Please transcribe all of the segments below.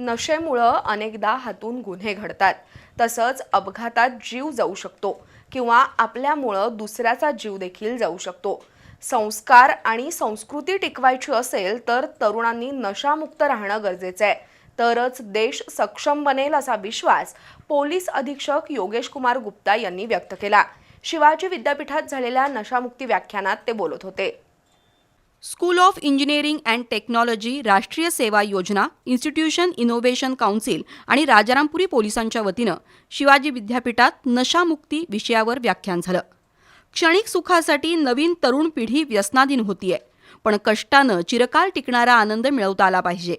नशेमुळं अनेकदा हातून गुन्हे घडतात. तसंच अपघातात जीव जाऊ शकतो किंवा आपल्यामुळं दुसऱ्याचा जीव देखील जाऊ शकतो. संस्कार आणि संस्कृती टिकवायची असेल तर तरुणांनी नशामुक्त राहणं गरजेचं आहे. तरच देश सक्षम बनेल असा विश्वास पोलीस अधीक्षक योगेश कुमार गुप्ता यांनी व्यक्त केला. शिवाजी विद्यापीठात झालेल्या नशामुक्ती व्याख्यानात ते बोलत होते. School of engineering and technology राष्ट्रीय सेवा योजना इन्स्टिट्यूशन इनोव्हेशन काउन्सिल आणि राजारामपुरी पोलिसांच्या वतीनं शिवाजी विद्यापीठात नशामुक्ती विषयावर व्याख्यान झालं. क्षणिक सुखासाठी नवीन तरुण पिढी व्यसनाधीन होतीये पण कष्टानं चिरकाल टिकणारा आनंद मिळवता आला पाहिजे.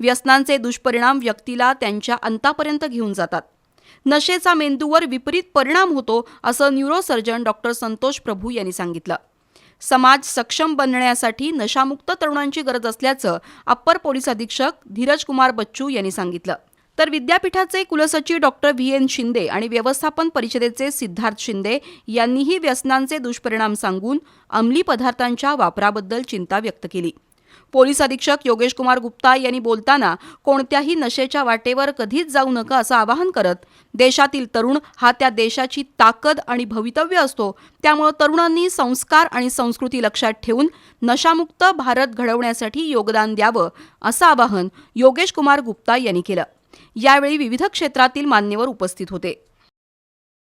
व्यसनांचे दुष्परिणाम व्यक्तीला त्यांच्या अंतापर्यंत घेऊन जातात. नशेचा मेंदूवर विपरीत परिणाम होतो असं न्यूरोसर्जन डॉक्टर संतोष प्रभू यांनी सांगितलं. समाज सक्षम बनण्यासाठी नशामुक्त तरुणांची गरज असल्याचं अप्पर पोलीस अधीक्षक धीरज कुमार बच्चू यांनी सांगितलं. तर विद्यापीठाचे कुलसचिव डॉक्टर व्ही. एन. शिंदे आणि व्यवस्थापन परिषदेचे सिद्धार्थ शिंदे यांनीही व्यसनांचे दुष्परिणाम सांगून अंमली पदार्थांच्या वापराबद्दल चिंता व्यक्त केली. पोलीस अधीक्षक योगेश कुमार गुप्ता यांनी बोलताना कोणत्याही नशेच्या वाटेवर कधीच जाऊ नका असं आवाहन करत देशातील तरुण हा त्या देशाची ताकद आणि भवितव्य असतो. त्यामुळे तरुणांनी संस्कार आणि संस्कृती लक्षात ठेवून नशामुक्त भारत घडवण्यासाठी योगदान द्यावं असं आवाहन योगेश कुमार गुप्ता यांनी केलं. यावेळी विविध क्षेत्रातील मान्यवर उपस्थित होते.